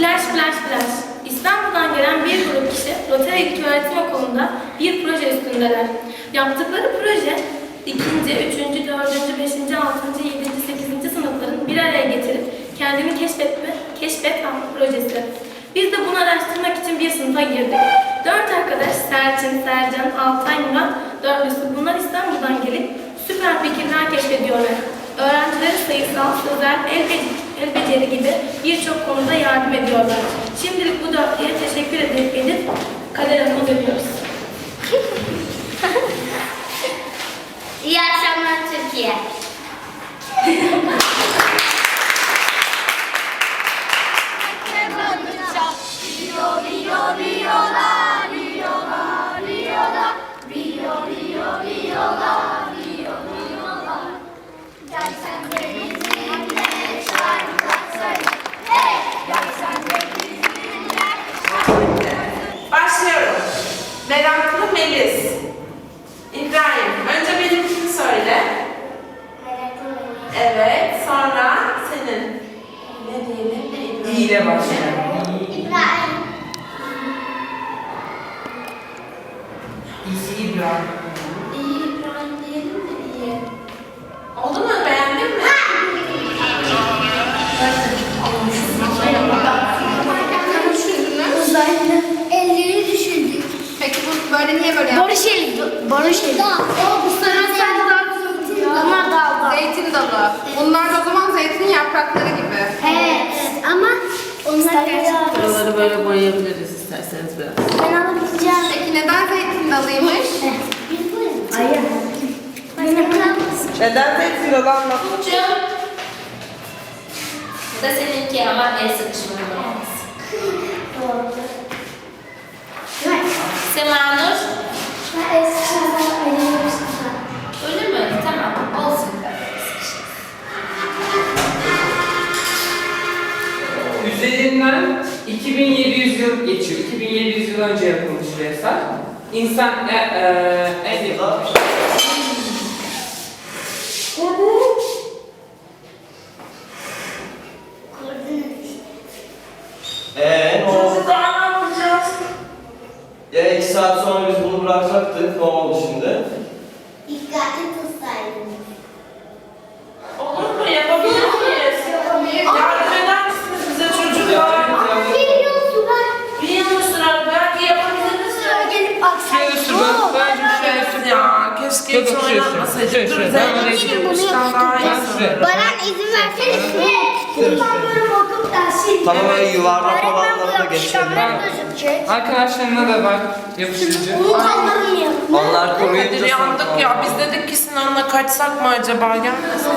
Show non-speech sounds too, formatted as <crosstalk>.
Flash flash flash. İstanbul'dan gelen bir grup kişi Rotary İlköğretim Okulu'nda bir proje üstündeler. Yaptıkları proje ikinci, üçüncü, dördüncü, beşinci, altıncı, yedinci, sekizinci sınıfların bir araya getirip kendini keşfetme, keşfet adlı projesi. Biz de bunu araştırmak için bir sınıfa girdik. Dört arkadaş Selçin, Sercan, Altay, Murat, dördüsü bunlar İstanbul'dan gelip süper fikirler keşfediyorlar. Öğrencilere sayısal, sözel, el, be- el beceri gibi birçok konuda yardım ediyorlar. Şimdilik bu dörtlüye teşekkür edip, edip Kader Hanım'a dönüyoruz. <laughs> İyi akşamlar Türkiye. Dalı. Bunlar da o zaman zeytin yaprakları gibi. Evet. Ama onlar biraz. Buraları böyle boyayabiliriz isterseniz biraz. Ben alabileceğim. Peki neden zeytin dalıymış? Hayır. Benim Neden zeytin dalı anlat. Burcu'm. Bu da seninki ama el sıkışmalı olmaz. Semanur. Öyle 2700 yıl geçiyor. 2700 yıl önce yapılmış bir eser. İnsan e, e, el yapmış. Eee ne oldu? Daha ne yapacağız? Ya iki saat sonra biz bunu bırakacaktık. Ne oldu şimdi? Dikkatli işte gidiyorum. baştan daha iyi. Ben şuraya. Baran izin versene. Buradan böyle bakıp dersin. Tamam öyle yuvarlak olanları da geçelim. Arkadaşlarına da bak yapıştırıcı. Bunu kaldırmayalım. Onlar koruyunca yandık ya. Biz dedik ki Sinan'la kaçsak mı acaba? Gelmesin.